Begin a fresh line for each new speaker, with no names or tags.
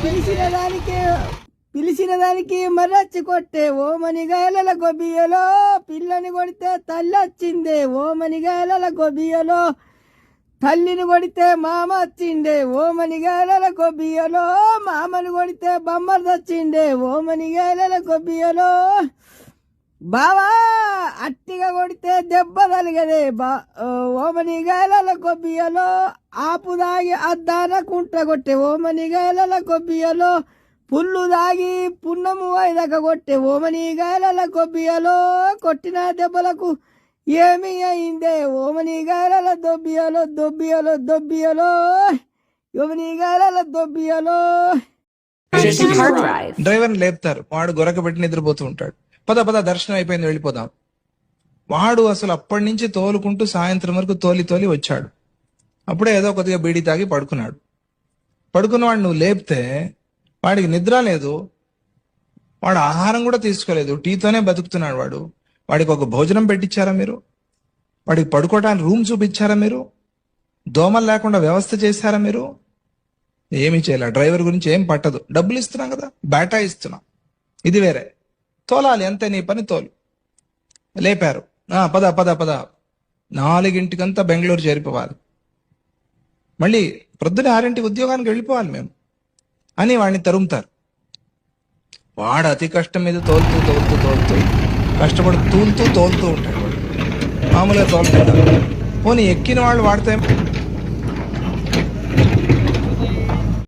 పిలిచిన దానికి పిలిచిన దానికి కొట్టే ఓమని గాయల గొబ్బియలో పిల్లని కొడితే తల్లి వచ్చిందే ఓమని గాయల గొబ్బియలో తల్లిని కొడితే మామ వచ్చిండే ఓమని గాయల గొబ్బియలో మామని కొడితే బొమ్మలు వచ్చిండే ఓమని గాయల గొబ్బియలో బావా! అట్టిగా కొడితే దెబ్బ తలిగదే బా. ఓమని గాయల గొబ్బియలో ఆపు దాగి అద్దాన కుంట కొట్టే ఓమని గాయల గొబ్బియలో పుల్లు దాగి పున్నము ఐదక కొట్టే ఓమని గాయల గొబ్బియలో కొట్టిన దెబ్బలకు ఏమి అయిందే? ఓమని గాయల దొబ్బియలో దొబ్బియలో దొబ్బియలో ఓమని గాయల దొబ్బియలో.
డ్రైవర్ లేపుతారు. వాడు గొరక పెట్టి నిద్రపోతూ ఉంటాడు. పద పద దర్శనం అయిపోయింది వెళ్ళిపోదాం. వాడు అసలు అప్పటి నుంచి తోలుకుంటూ సాయంత్రం వరకు తోలి తోలి వచ్చాడు. అప్పుడే ఏదో కొద్దిగా బీడీ తాగి పడుకున్నాడు. పడుకున్న వాడు నువ్వు లేపితే వాడికి నిద్ర లేదు. వాడు ఆహారం కూడా తీసుకోలేదు. టీతోనే బతుకుతున్నాడు వాడు. వాడికి ఒక భోజనం పెట్టించారా మీరు? వాడికి పడుకోవడానికి రూమ్ చూపించారా మీరు? దోమలు లేకుండా వ్యవస్థ చేశారా మీరు? ఏమీ చేయలే. డ్రైవర్ గురించి ఏం పట్టదు. డబ్బులు ఇస్తున్నాం కదా. బేటా ఇస్తున్నాం. ఇది వేరే. తోలాలి. అంతే నీ పని తోలు. లేపారు. పద పద పద. నాలుగింటికంతా బెంగళూరు చేరిపోవాలి. మళ్ళీ ప్రొద్దున ఆరింటికి ఉద్యోగానికి వెళ్ళిపోవాలి మేము. అని వాడిని తరుముతారు. వాడు అతి కష్టం మీద తోలుతూ తోలుతూ తోలుతూ కష్టపడి తూలుతూ తోలుతూ ఉంటాడు. వాడు మామూలుగా తోలుతుంటారు పోనీ ఎక్కిన వాళ్ళు వాడితే